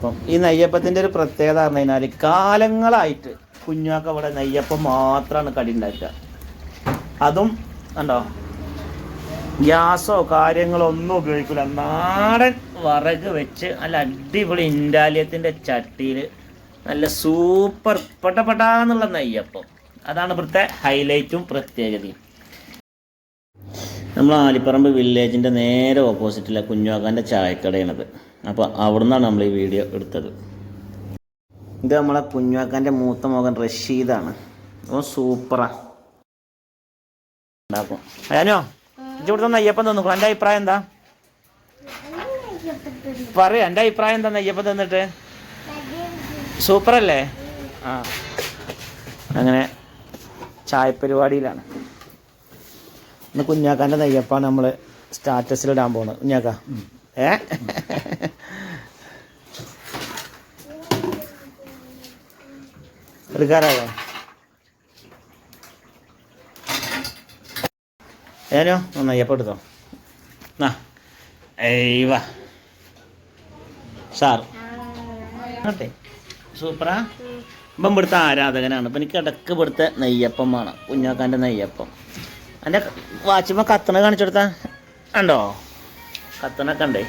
അപ്പം ഈ നെയ്യപ്പത്തിന്റെ ഒരു പ്രത്യേകത പറഞ്ഞു കഴിഞ്ഞാൽ കാലങ്ങളായിട്ട് കുഞ്ഞാക്ക ഇവിടെ നെയ്യപ്പം മാത്രമാണ് കടി ഉണ്ടാക്കുക. അതും ഉണ്ടോ ഗ്യാസോ കാര്യങ്ങളോ ഒന്നും ഉപയോഗിക്കില്ല നാടൻ വറക് വെച്ച് നല്ല അടിപൊളി ഇൻഡാലിയത്തിന്റെ ചട്ടിയിൽ നല്ല സൂപ്പർ പട്ടപ്പട്ടാന്നുള്ള നെയ്യപ്പം. അതാണ് ഇവിടുത്തെ ഹൈലൈറ്റും പ്രത്യേകതയും. നമ്മൾ ആലിപ്പറമ്പ് വില്ലേജിന്റെ നേരെ ഓപ്പോസിറ്റിലെ കുഞ്ഞുവാക്കാന്റെ ചായക്കടയാണത്. അപ്പോൾ അവിടെ നിന്നാണ് നമ്മൾ ഈ വീഡിയോ എടുത്തത്. ഇത് നമ്മളെ കുഞ്ഞുവാക്കാന്റെ മൂത്ത മകൻ റഷീദാണ്. അപ്പോൾ സൂപ്പറാ. ഉണ്ടാക്കും അയാനോ ഇവിടുത്തെ നെയ്യപ്പം തന്നു. എന്റെ അഭിപ്രായം എന്താ? പറയാ എന്റെ അഭിപ്രായം എന്താ? നെയ്യപ്പം തന്നിട്ട്. സൂപ്പറല്ലേ? ആ. അങ്ങനെ ചായപ്പരിപാടിയിലാണ്. ഇന്ന് കുഞ്ഞാക്കാന്റെ നെയ്യപ്പാണ് നമ്മൾ സ്റ്റാറ്റസിലിടാൻ പോകുന്നത് കുഞ്ഞാക്ക. ഏ? എടുക്കാറായോ? ഏനോ ഒന്ന് നെയ്യപ്പം എടുത്തോ. എന്നാ ഏവ സാർ. അതെ സൂപ്പറാ. ഇപ്പം ഇവിടുത്തെ ആരാധകനാണ്. ഇപ്പം എനിക്ക് ഇടയ്ക്ക് ഇവിടുത്തെ നെയ്യപ്പം വേണം. കുഞ്ഞാക്കാന്റെ നെയ്യപ്പം. എന്റെ വാച്ചുമ്പോൾ കത്തണ കാണിച്ചു കൊടുത്താ. ഉണ്ടോ കത്തണൊക്കെ ഉണ്ടേ